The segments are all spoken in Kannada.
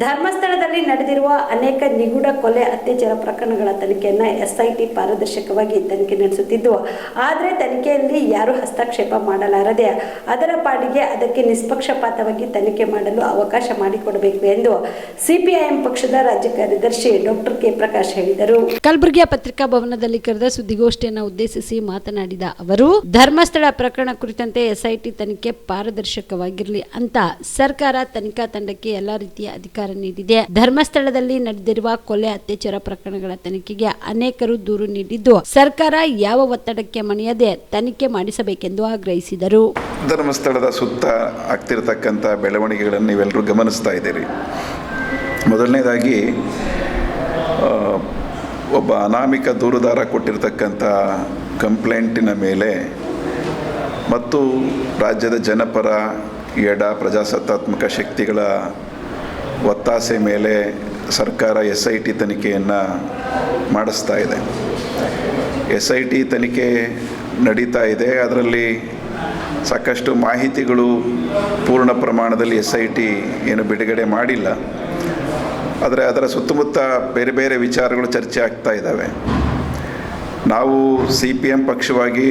ಧರ್ಮಸ್ಥಳದಲ್ಲಿ ನಡೆದಿರುವ ಅನೇಕ ನಿಗೂಢ ಕೊಲೆ ಅತ್ಯಾಚಾರ ಪ್ರಕರಣಗಳ ತನಿಖೆಯನ್ನ ಎಸ್ಐಟಿ ಪಾರದರ್ಶಕವಾಗಿ ತನಿಖೆ ನಡೆಸುತ್ತಿದ್ದು, ಆದರೆ ತನಿಖೆಯಲ್ಲಿ ಯಾರು ಹಸ್ತಕ್ಷೇಪ ಮಾಡಲಾರದೆ ಅದರ ಪಾಡಿಗೆ ಅದಕ್ಕೆ ನಿಷ್ಪಕ್ಷಪಾತವಾಗಿ ತನಿಖೆ ಮಾಡಲು ಅವಕಾಶ ಮಾಡಿಕೊಡಬೇಕು ಎಂದು ಸಿಪಿಐಎಂ ಪಕ್ಷದ ರಾಜ್ಯ ಕಾರ್ಯದರ್ಶಿ ಡಾಕ್ಟರ್ ಕೆ ಪ್ರಕಾಶ್ ಹೇಳಿದರು. ಕಲಬುರಗಿಯ ಪತ್ರಿಕಾ ಭವನದಲ್ಲಿ ಕರೆದ ಸುದ್ದಿಗೋಷ್ಠಿಯನ್ನು ಉದ್ದೇಶಿಸಿ ಮಾತನಾಡಿದ ಅವರು, ಧರ್ಮಸ್ಥಳ ಪ್ರಕರಣ ಕುರಿತಂತೆ ಎಸ್ಐಟಿ ತನಿಖೆ ಪಾರದರ್ಶಕವಾಗಿರಲಿ ಅಂತ ಸರ್ಕಾರ ತನಿಖಾ ತಂಡಕ್ಕೆ ಎಲ್ಲ ರೀತಿಯ ಅಧಿಕಾರ ನೀಡಿದೆ. ಧರ್ಮಸ್ಥಳದಲ್ಲಿ ನಡೆದಿರುವ ಕೊಲೆ ಅತ್ಯಾಚಾರ ಪ್ರಕರಣಗಳ ತನಿಖೆಗೆ ಅನೇಕರು ದೂರು ನೀಡಿದ್ದು, ಸರ್ಕಾರ ಯಾವ ಒತ್ತಡಕ್ಕೆ ಮಣಿಯದೆ ತನಿಖೆ ಮಾಡಿಸಬೇಕೆಂದು ಆಗ್ರಹಿಸಿದರು. ಧರ್ಮಸ್ಥಳದ ಸುತ್ತ ಆಗ್ತಿರತಕ್ಕಂಥ ಬೆಳವಣಿಗೆಗಳನ್ನು ನೀವೆಲ್ಲರೂ ಗಮನಿಸ್ತಾ ಇದ್ದೀರಿ. ಮೊದಲನೇದಾಗಿ ಒಬ್ಬ ಅನಾಮಿಕ ದೂರುದಾರ ಕೊಟ್ಟಿರತಕ್ಕಂಥ ಕಂಪ್ಲೇಂಟಿನ ಮೇಲೆ ಮತ್ತು ರಾಜ್ಯದ ಜನಪರ ಎಡ ಪ್ರಜಾಸತ್ತಾತ್ಮಕ ಶಕ್ತಿಗಳ ಒತ್ತಾಸೆ ಮೇಲೆ ಸರ್ಕಾರ ಎಸ್ ಐ ಟಿ ತನಿಖೆಯನ್ನು ಮಾಡಿಸ್ತಾ ಇದೆ. ಎಸ್ ಐ ಟಿ ತನಿಖೆ ನಡೀತಾ ಇದೆ. ಅದರಲ್ಲಿ ಸಾಕಷ್ಟು ಮಾಹಿತಿಗಳು ಪೂರ್ಣ ಪ್ರಮಾಣದಲ್ಲಿ ಎಸ್ ಐ ಟಿ ಏನು ಬಿಡುಗಡೆ ಮಾಡಿಲ್ಲ. ಆದರೆ ಅದರ ಸುತ್ತಮುತ್ತ ಬೇರೆ ಬೇರೆ ವಿಚಾರಗಳು ಚರ್ಚೆ ಆಗ್ತಾ ಇದ್ದಾವೆ. ನಾವು ಸಿ ಪಿ ಎಂ ಪಕ್ಷವಾಗಿ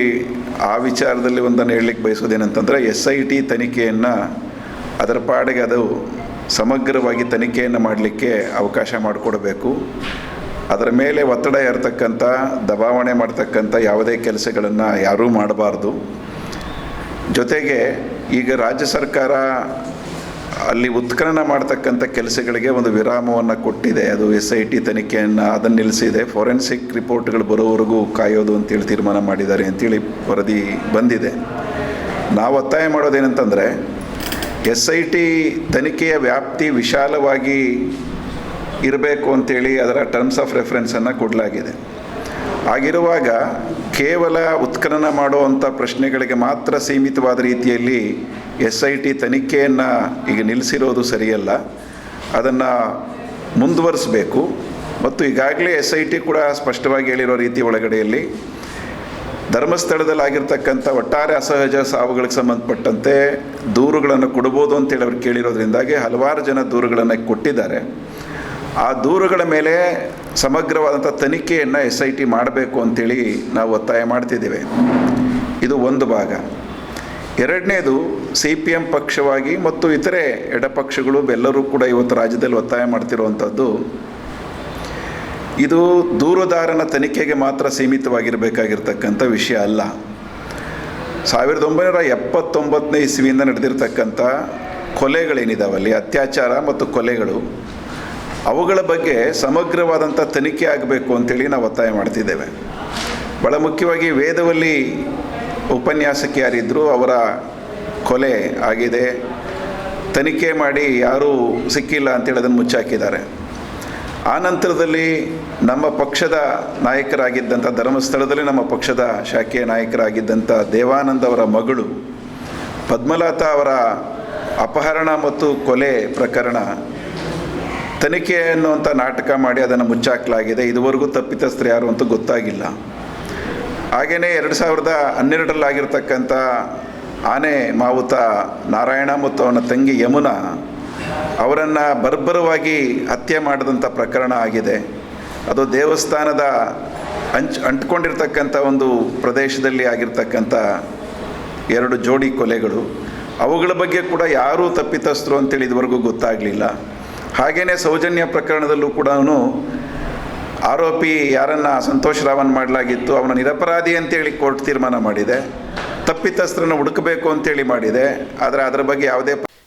ಆ ವಿಚಾರದಲ್ಲಿ ಒಂದನ್ನು ಹೇಳಲಿಕ್ಕೆ ಬಯಸೋದೇನಂತಂದರೆ ಎಸ್ ಐ ಟಿ ತನಿಖೆಯನ್ನು ಅದರ ಪಾಡಿಗೆ ಅದು ಸಮಗ್ರವಾಗಿ ತನಿಖೆಯನ್ನು ಮಾಡಲಿಕ್ಕೆ ಅವಕಾಶ ಮಾಡಿಕೊಡಬೇಕು. ಅದರ ಮೇಲೆ ಒತ್ತಡ ಇರತಕ್ಕಂಥ ದಬಾವಣೆ ಮಾಡ್ತಕ್ಕಂಥ ಯಾವುದೇ ಕೆಲಸಗಳನ್ನು ಯಾರೂ ಮಾಡಬಾರ್ದು. ಜೊತೆಗೆ ಈಗ ರಾಜ್ಯ ಸರ್ಕಾರ ಅಲ್ಲಿ ಉತ್ಖನನ ಮಾಡ್ತಕ್ಕಂಥ ಕೆಲಸಗಳಿಗೆ ಒಂದು ವಿರಾಮವನ್ನು ಕೊಟ್ಟಿದೆ. ಅದು ಎಸ್ ಐ ಟಿ ತನಿಖೆಯನ್ನು ಅದನ್ನು ನಿಲ್ಲಿಸಿದೆ. ಫೋರೆನ್ಸಿಕ್ ರಿಪೋರ್ಟ್ಗಳು ಬರೋವರೆಗೂ ಕಾಯೋದು ಅಂತೇಳಿ ತೀರ್ಮಾನ ಮಾಡಿದ್ದಾರೆ ಅಂತೇಳಿ ವರದಿ ಬಂದಿದೆ. ನಾವು ಒತ್ತಾಯ ಮಾಡೋದೇನಂತಂದರೆ ಎಸ್ ಐ ಟಿ ತನಿಖೆಯ ವ್ಯಾಪ್ತಿ ವಿಶಾಲವಾಗಿ ಇರಬೇಕು ಅಂತೇಳಿ ಅದರ ಟರ್ಮ್ಸ್ ಆಫ್ ರೆಫರೆನ್ಸನ್ನು ಕೊಡಲಾಗಿದೆ. ಆಗಿರುವಾಗ ಕೇವಲ ಉತ್ಖನನ ಮಾಡುವಂಥ ಪ್ರಶ್ನೆಗಳಿಗೆ ಮಾತ್ರ ಸೀಮಿತವಾದ ರೀತಿಯಲ್ಲಿ ಎಸ್ ಐ ಟಿ ತನಿಖೆಯನ್ನು ಈಗ ನಿಲ್ಲಿಸಿರೋದು ಸರಿಯಲ್ಲ. ಅದನ್ನು ಮುಂದುವರಿಸಬೇಕು. ಮತ್ತು ಈಗಾಗಲೇ ಎಸ್ ಐ ಟಿ ಕೂಡ ಸ್ಪಷ್ಟವಾಗಿ ಹೇಳಿರೋ ರೀತಿ ಒಳಗಡೆಯಲ್ಲಿ ಧರ್ಮಸ್ಥಳದಲ್ಲಿ ಆಗಿರ್ತಕ್ಕಂಥ ಒಟ್ಟಾರೆ ಅಸಹಜ ಸಾವುಗಳಿಗೆ ಸಂಬಂಧಪಟ್ಟಂತೆ ದೂರುಗಳನ್ನು ಕೊಡ್ಬೋದು ಅಂತೇಳಿ ಅವ್ರು ಕೇಳಿರೋದ್ರಿಂದಾಗಿ ಹಲವಾರು ಜನ ದೂರುಗಳನ್ನು ಕೊಟ್ಟಿದ್ದಾರೆ. ಆ ದೂರುಗಳ ಮೇಲೆ ಸಮಗ್ರವಾದಂಥ ತನಿಖೆಯನ್ನು ಎಸ್ ಐ ಟಿ ಮಾಡಬೇಕು ಅಂತೇಳಿ ನಾವು ಒತ್ತಾಯ ಮಾಡ್ತಿದ್ದೇವೆ. ಇದು ಒಂದು ಭಾಗ. ಎರಡನೇದು ಸಿ ಪಿ ಎಂ ಪಕ್ಷವಾಗಿ ಮತ್ತು ಇತರೆ ಎಡಪಕ್ಷಗಳು ಎಲ್ಲರೂ ಕೂಡ ಇವತ್ತು ರಾಜ್ಯದಲ್ಲಿ ಒತ್ತಾಯ ಮಾಡ್ತಿರುವಂಥದ್ದು ಇದು ದೂರದಾರನ ತನಿಖೆಗೆ ಮಾತ್ರ ಸೀಮಿತವಾಗಿರಬೇಕಾಗಿರ್ತಕ್ಕಂಥ ವಿಷಯ ಅಲ್ಲ. ಸಾವಿರದ ಒಂಬೈನೂರ ಎಪ್ಪತ್ತೊಂಬತ್ತನೇ ಇಸ್ವಿಯಿಂದ ನಡೆದಿರ್ತಕ್ಕಂಥ ಕೊಲೆಗಳೇನಿದಾವಲ್ಲಿ, ಅತ್ಯಾಚಾರ ಮತ್ತು ಕೊಲೆಗಳು, ಅವುಗಳ ಬಗ್ಗೆ ಸಮಗ್ರವಾದಂಥ ತನಿಖೆ ಆಗಬೇಕು ಅಂತೇಳಿ ನಾವು ಒತ್ತಾಯ ಮಾಡ್ತಿದ್ದೇವೆ. ಭಾಳ ಮುಖ್ಯವಾಗಿ ವೇದವಲ್ಲಿ ಉಪನ್ಯಾಸಕ್ಕೆ ಯಾರಿದ್ದರು ಅವರ ಕೊಲೆ ಆಗಿದೆ, ತನಿಖೆ ಮಾಡಿ ಯಾರೂ ಸಿಕ್ಕಿಲ್ಲ ಅಂತೇಳಿ ಅದನ್ನು ಮುಚ್ಚಾಕಿದ್ದಾರೆ. ಆ ನಂತರದಲ್ಲಿ ನಮ್ಮ ಪಕ್ಷದ ನಾಯಕರಾಗಿದ್ದಂಥ ಧರ್ಮಸ್ಥಳದಲ್ಲಿ ನಮ್ಮ ಪಕ್ಷದ ಶಾಖೆಯ ನಾಯಕರಾಗಿದ್ದಂಥ ದೇವಾನಂದ ಅವರ ಮಗಳು ಪದ್ಮಲತಾ ಅವರ ಅಪಹರಣ ಮತ್ತು ಕೊಲೆ ಪ್ರಕರಣ ತನಿಖೆ ಅನ್ನುವಂಥ ನಾಟಕ ಮಾಡಿ ಅದನ್ನು ಮುಚ್ಚಾಕಲಾಗಿದೆ. ಇದುವರೆಗೂ ತಪ್ಪಿತಸ್ಥರು ಯಾರು ಅಂತೂ ಗೊತ್ತಾಗಿಲ್ಲ. ಹಾಗೆಯೇ ಎರಡು ಸಾವಿರದ ಹನ್ನೆರಡರಲ್ಲಾಗಿರ್ತಕ್ಕಂಥ ಆನೆ ಮಾವುತ ನಾರಾಯಣ ಮತ್ತು ಅವನ ತಂಗಿ ಯಮುನಾ ಅವರನ್ನು ಬರ್ಬರವಾಗಿ ಹತ್ಯೆ ಮಾಡಿದಂಥ ಪ್ರಕರಣ ಆಗಿದೆ. ಅದು ದೇವಸ್ಥಾನದ ಅಂಚ್, ಅಂಟ್ಕೊಂಡಿರ್ತಕ್ಕಂಥ ಒಂದು ಪ್ರದೇಶದಲ್ಲಿ ಆಗಿರ್ತಕ್ಕಂಥ ಎರಡು ಜೋಡಿ ಕೊಲೆಗಳು. ಅವುಗಳ ಬಗ್ಗೆ ಕೂಡ ಯಾರೂ ತಪ್ಪಿತಸ್ಥರು ಅಂತೇಳಿ ಇದುವರೆಗೂ ಗೊತ್ತಾಗಲಿಲ್ಲ. ಹಾಗೆಯೇ ಸೌಜನ್ಯ ಪ್ರಕರಣದಲ್ಲೂ ಕೂಡ ಆರೋಪಿ ಯಾರನ್ನು ಸಂತೋಷ್ ರಾವನ್ ಮಾಡಲಾಗಿತ್ತು, ಅವನ ನಿರಪರಾಧಿ ಅಂತೇಳಿ ಕೋರ್ಟ್ ತೀರ್ಮಾನ ಮಾಡಿದೆ. ತಪ್ಪಿತಸ್ಥರನ್ನು ಹುಡುಕಬೇಕು ಅಂತೇಳಿ ಮಾಡಿದೆ. ಆದರೆ ಅದರ ಬಗ್ಗೆ ಯಾವುದೇ